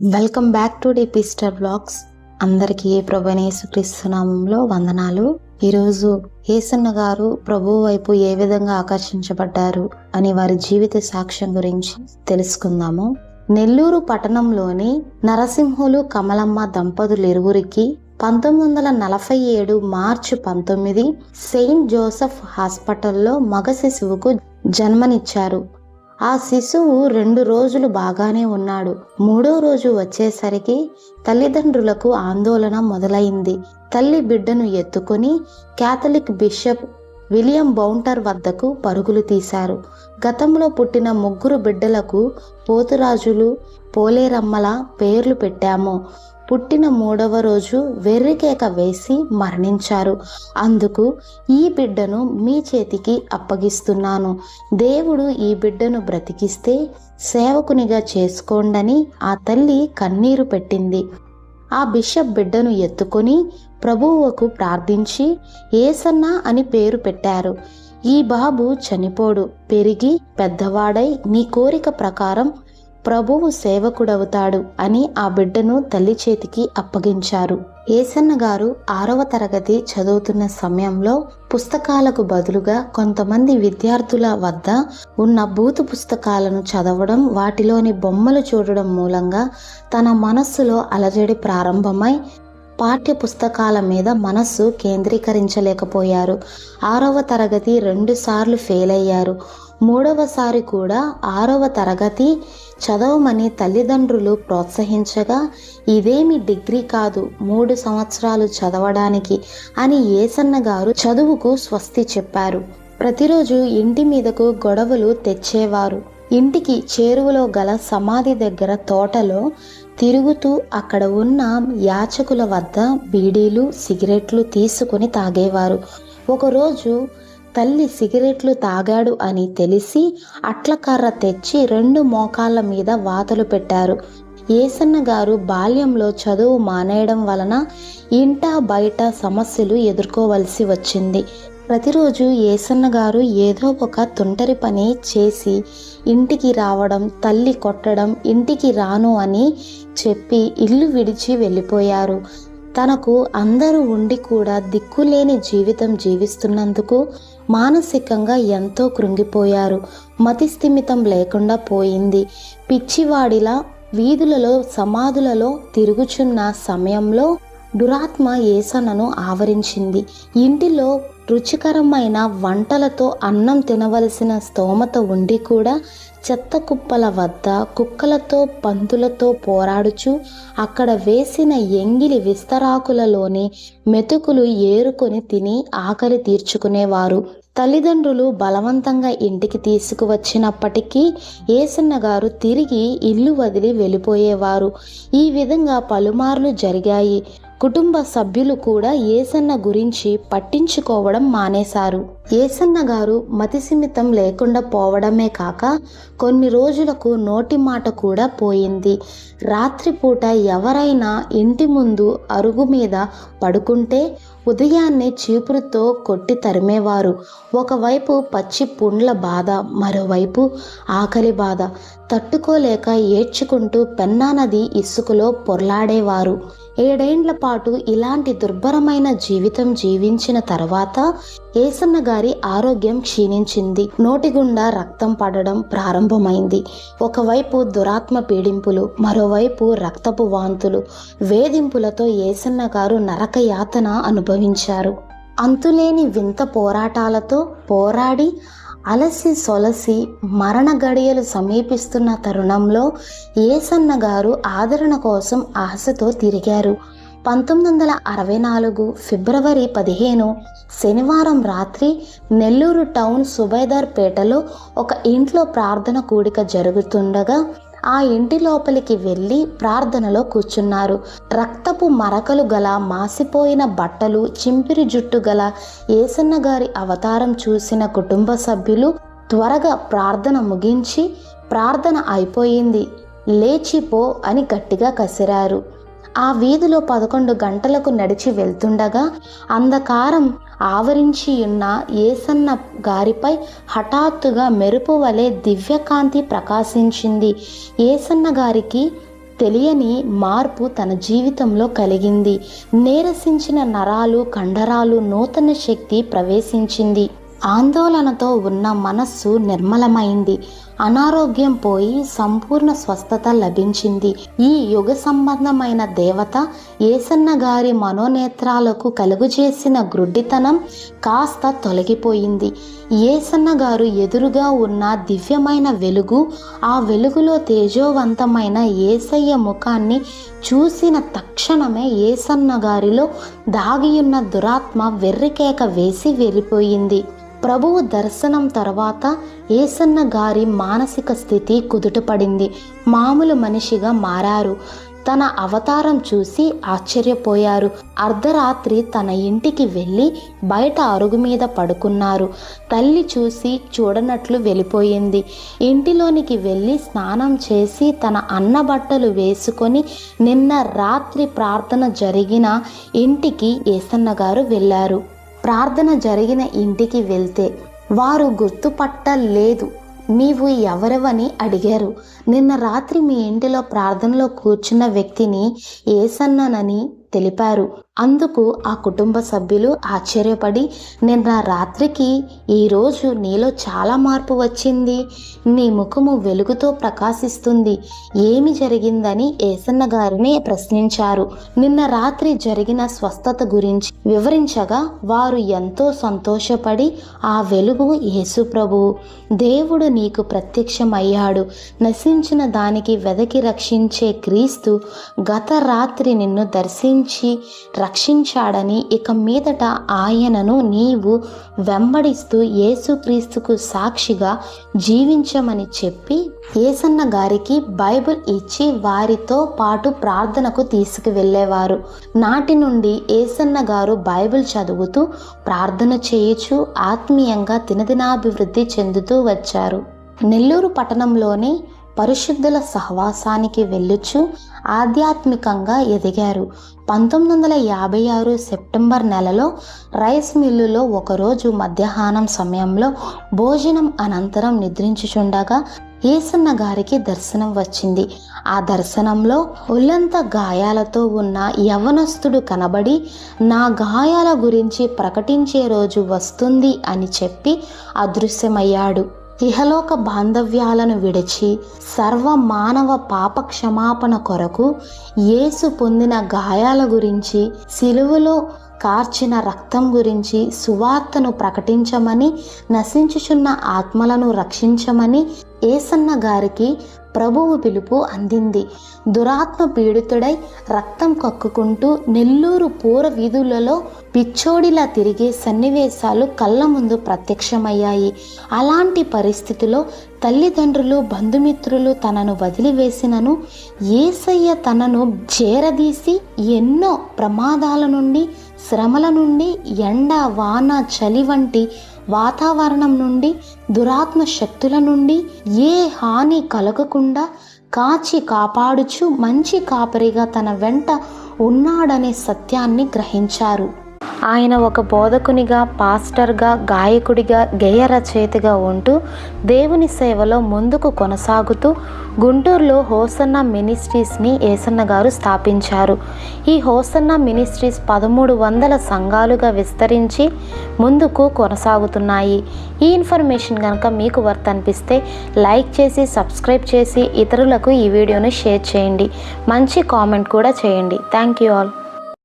Welcome back to DP star blogs అందరికీ ప్రభనేసుక్రీస్తునామంలో వందనాలు. ఈరోజు ఏసన్న గారు ప్రభు వైపు ఏ విధంగా ఆకర్షించబడ్డారు అని వారి జీవిత సాక్ష్యం గురించి తెలుసుకుందాము. నెల్లూరు పట్టణంలోని నరసింహులు కమలమ్మ దంపతులు ఇరువురికి పంతొమ్మిది వందల నలభై ఏడు మార్చి పంతొమ్మిది సెయింట్ జోసెఫ్ హాస్పిటల్లో మగ శిశువుకు జన్మనిచ్చారు. ఆ శిశువు రెండు రోజులు బాగానే ఉన్నాడు. మూడో రోజు వచ్చేసరికి తల్లిదండ్రులకు ఆందోళన మొదలైంది. తల్లి బిడ్డను ఎత్తుకొని క్యాథలిక్ బిషప్ విలియం బౌంటర్ వద్దకు పరుగులు తీశారు. గతంలో పుట్టిన ముగ్గురు బిడ్డలకు పోతురాజులు పోలేరమ్మల పేర్లు పెట్టాము. పుట్టిన మూడవ రోజు వెర్రికేక వేసి మరణించారు. అందుకు ఈ బిడ్డను మీ చేతికి అప్పగిస్తున్నాను. దేవుడు ఈ బిడ్డను బ్రతికిస్తే సేవకునిగా చేసుకోండని ఆ తల్లి కన్నీరు పెట్టింది. ఆ బిషప్ బిడ్డను ఎత్తుకొని ప్రభువుకు ప్రార్థించి ఏసన్న అని పేరు పెట్టారు. ఈ బాబు చనిపోడు పెరిగి పెద్దవాడై నీ కోరిక ప్రకారం ప్రభువు సేవకుడవుతాడు అని ఆ బిడ్డను తల్లి చేతికి అప్పగించారు. ఏసన్న గారు ఆరవ తరగతి చదువుతున్న సమయంలో పుస్తకాలకు బదులుగా కొంతమంది విద్యార్థుల వద్ద ఉన్న భూత పుస్తకాలను చదవడం వాటిలోని బొమ్మలు చూడడం మూలంగా తన మనస్సులో అలజడి ప్రారంభమై పాఠ్య పుస్తకాల మీద మనస్సు కేంద్రీకరించలేకపోయారు. ఆరవ తరగతి రెండుసార్లు ఫెయిల్ అయ్యారు మూడవసారి కూడా ఆరవ తరగతి చదవమని తల్లిదండ్రులు ప్రోత్సహించగా ఇదేమి డిగ్రీ కాదు మూడు సంవత్సరాలు చదవడానికి అని ఏసన్న గారు చదువుకు స్వస్తి చెప్పారు. ప్రతిరోజు ఇంటి మీదకు గొడవలు తెచ్చేవారు. ఇంటికి చేరువలో గల సమాధి దగ్గర తోటలో తిరుగుతూ అక్కడ ఉన్న యాచకుల వద్ద బీడీలు సిగరెట్లు తీసుకుని తాగేవారు. ఒకరోజు తల్లి సిగరెట్లు తాగాడు అని తెలిసి అట్లకర్ర తెచ్చి రెండు మోకాళ్ళ మీద వాతలు పెట్టారు. ఏసన్న గారు బాల్యంలో చదువు మానేయడం వలన ఇంట బయట సమస్యలు ఎదుర్కోవలసి వచ్చింది. ప్రతిరోజు ఏసన్న గారు ఏదో ఒక తుంటరి పని చేసి ఇంటికి రావడం తల్లి కొట్టడం ఇంటికి రాను అని చెప్పి ఇల్లు విడిచి వెళ్ళిపోయారు. తనకు అందరూ ఉండి కూడా దిక్కులేని జీవితం జీవిస్తున్నందుకు మానసికంగా ఎంతో కృంగిపోయారు. మతిస్థిమితం లేకుండా పోయింది. పిచ్చివాడిలా వీధులలో సమాధులలో తిరుగుచున్న సమయంలో దురాత్మ ఏసనను ఆవరించింది. ఇంటిలో రుచికరమైన వంటలతో అన్నం తినవలసిన స్తోమత ఉండి కూడా చెత్త కుప్పల వద్ద కుక్కలతో పందులతో పోరాడుచు అక్కడ వేసిన ఎంగిలి విస్తరాకులలోని మెతుకులు ఏరుకొని తిని ఆకలి తీర్చుకునేవారు. తల్లిదండ్రులు బలవంతంగా ఇంటికి తీసుకువచ్చినప్పటికీ ఏసన్న గారు తిరిగి ఇల్లు వదిలి వెళ్ళిపోయేవారు. ఈ విధంగా పలుమార్లు జరిగాయి. కుటుంబ సభ్యులు కూడా ఏసన్న గురించి పట్టించుకోవడం మానేశారు. ఏసన్న గారు మతిసిమితం లేకుండా పోవడమే కాక కొన్ని రోజులకు నోటి మాట కూడా పోయింది. రాత్రిపూట ఎవరైనా ఇంటి ముందు అరుగు మీద పడుకుంటే ఉదయాన్నే చీపురుతో కొట్టి తరిమేవారు. ఒకవైపు పచ్చి పుండ్ల బాధ మరోవైపు ఆకలి బాధ. తట్టుకోలేక ఏడ్చుకుంటూ పెన్నా నది ఇసుకలో పొర్లాడేవారు. ఏడేండ్ల పాటు ఇలాంటి దుర్భరమైన జీవితం జీవించిన తర్వాత ఏసన్న గారు ఆరోగ్యం క్షీణించింది. నోటి గుండా రక్తం పడడం ప్రారంభమైంది. ఒకవైపు దురాత్మ పీడింపులు మరోవైపు రక్తపు వాంతులు. వేధింపులతో ఏసన్న గారు నరక యాతన అనుభవించారు. అంతులేని వింత పోరాటాలతో పోరాడి అలసి సొలసి మరణ గడియలు సమీపిస్తున్న తరుణంలో ఏసన్న గారు ఆదరణ కోసం ఆశతో తిరిగారు. పంతొమ్మిది వందల అరవై నాలుగు ఫిబ్రవరి పదిహేను శనివారం రాత్రి నెల్లూరు టౌన్ సుబేదార్పేటలో ఒక ఇంట్లో ప్రార్థన కూడిక జరుగుతుండగా ఆ ఇంటి లోపలికి వెళ్ళి ప్రార్థనలో కూర్చున్నారు. రక్తపు మరకలు గల మాసిపోయిన బట్టలు చింపిరి జుట్టు గల ఏసన్న గారి అవతారం చూసిన కుటుంబ సభ్యులు త్వరగా ప్రార్థన ముగించి ప్రార్థన అయిపోయింది లేచిపో అని గట్టిగా కసిరారు. ఆ వీధిలో పదకొండు గంటలకు నడిచి వెళ్తుండగా అంధకారం ఆవరించి ఉన్న ఏసన్న గారిపై హఠాత్తుగా మెరుపు వలె దివ్యకాంతి ప్రకాశించింది. ఏసన్న గారికి తెలియని మార్పు తన జీవితంలో కలిగింది. నీరసించిన నరాలు కండరాలు నూతన శక్తి ప్రవేశించింది. ఆందోళనతో ఉన్న మనస్సు నిర్మలమైంది. అనారోగ్యం పోయి సంపూర్ణ స్వస్థత లభించింది. ఈ యుగ సంబంధమైన దేవత ఏసన్న గారి మనోనేత్రాలకు కలుగుచేసిన గ్రుడ్డితనం కాస్త తొలగిపోయింది. ఏసన్న గారు ఎదురుగా ఉన్న దివ్యమైన వెలుగు ఆ వెలుగులో తేజోవంతమైన ఏసయ్య ముఖాన్ని చూసిన తక్షణమే ఏసన్న గారిలో దాగియున్న దురాత్మ వెర్రికేక వేసి వెళ్ళిపోయింది. ప్రభువు దర్శనం తర్వాత ఏసన్న గారి మానసిక స్థితి కుదుటపడింది. మామూలు మనిషిగా మారారు. తన అవతారం చూసి ఆశ్చర్యపోయారు. అర్ధరాత్రి తన ఇంటికి వెళ్ళి బయట అరుగు మీద పడుకున్నారు. తల్లి చూసి చూడనట్లు వెళ్ళిపోయింది. ఇంటిలోనికి వెళ్ళి స్నానం చేసి తన అన్న బట్టలు వేసుకొని నిన్న రాత్రి ప్రార్థన జరిగిన ఇంటికి ఏసన్న గారు వెళ్ళారు. ప్రార్థన జరిగిన ఇంటికి వెళ్తే వారు గుర్తుపట్టలేదు. నీవు ఎవరవని అడిగారు. నిన్న రాత్రి మీ ఇంటిలో ప్రార్థనలో కూర్చున్న వ్యక్తిని ఏసన్ననని తెలిపారు. అందుకు ఆ కుటుంబ సభ్యులు ఆశ్చర్యపడి నిన్న రాత్రికి ఈరోజు నీలో చాలా మార్పు వచ్చింది. నీ ముఖము వెలుగుతో ప్రకాశిస్తుంది. ఏమి జరిగిందని ఏసన్న గారిని ప్రశ్నించారు. నిన్న రాత్రి జరిగిన స్వస్థత గురించి వివరించగా వారు ఎంతో సంతోషపడి ఆ వెలుగు యేసు ప్రభువు దేవుడు నీకు ప్రత్యక్షమయ్యాడు. నశించిన దానికి వెదకి రక్షించే క్రీస్తు గత రాత్రి నిన్ను దర్శించి రక్షించాడని ఇక మీదట ఆయనను నీవు వెంబడిస్తూ యేసుక్రీస్తుకు సాక్షిగా జీవించమని చెప్పి ఏసన్న గారికి బైబిల్ ఇచ్చి వారితో పాటు ప్రార్థనకు తీసుకువెళ్ళేవారు. నాటి నుండి ఏసన్న గారు బైబిల్ చదువుతూ ప్రార్థన చేయుచు ఆత్మీయంగా దినదినాభివృద్ధి చెందుతూ వచ్చారు. నెల్లూరు పట్టణంలోని పరిశుద్ధుల సహవాసానికి వెళ్ళుచు ఆధ్యాత్మికంగా ఎదిగారు. పంతొమ్మిది వందల యాభై ఆరు సెప్టెంబర్ నెలలో రైస్ మిల్లులో ఒకరోజు మధ్యాహ్నం సమయంలో భోజనం అనంతరం నిద్రించుచుండగా ఏసన్న గారికి దర్శనం వచ్చింది. ఆ దర్శనంలో ఒళ్ళంత గాయాలతో ఉన్న యవనస్తుడు కనబడి నా గాయాల గురించి ప్రకటించే రోజు వస్తుంది అని చెప్పి అదృశ్యమయ్యాడు. ఇహలోక బాంధవ్యాలను విడిచి సర్వ మానవ పాప క్షమాపణ కొరకు యేసు పొందిన గాయాల గురించి సిలువలో కార్చిన రక్తం గురించి సువార్తను ప్రకటించమని నశించుచున్న ఆత్మలను రక్షించమని ఏసన్న గారికి ప్రభువు పిలుపు అందింది. దురాత్మ పీడితుడై రక్తం కక్కుకుంటూ నెల్లూరు పూర వీధులలో పిచ్చోడిలా తిరిగే సన్నివేశాలు కళ్ళ ముందు ప్రత్యక్షమయ్యాయి. అలాంటి పరిస్థితిలో తల్లిదండ్రులు బంధుమిత్రులు తనను వదిలివేసినను ఏసయ్య తనను చేరదీసి ఎన్నో ప్రమాదాల నుండి శ్రమల నుండి ఎండ వాన చలి వంటి వాతావరణం నుండి దురాత్మ శక్తుల నుండి ఏ హాని కలగకుండా కాచి కాపాడుచు మంచి కాపరిగా తన వెంట ఉన్నాడనే సత్యాన్ని గ్రహించారు. ఆయన ఒక బోధకునిగా పాస్టర్గా గాయకుడిగా గేయ రచయితగా ఉంటూ దేవుని సేవలో ముందుకు కొనసాగుతూ గుంటూరులో హోసన్న మినిస్ట్రీస్ని ఏసన్న గారు స్థాపించారు. ఈ హోసన్న మినిస్ట్రీస్ పదమూడు వందల సంఘాలుగా విస్తరించి ముందుకు కొనసాగుతున్నాయి. ఈ ఇన్ఫర్మేషన్ కనుక మీకు వర్త్ అనిపిస్తే లైక్ చేసి సబ్స్క్రైబ్ చేసి ఇతరులకు ఈ వీడియోను షేర్ చేయండి. మంచి కామెంట్ కూడా చేయండి. Thank you all.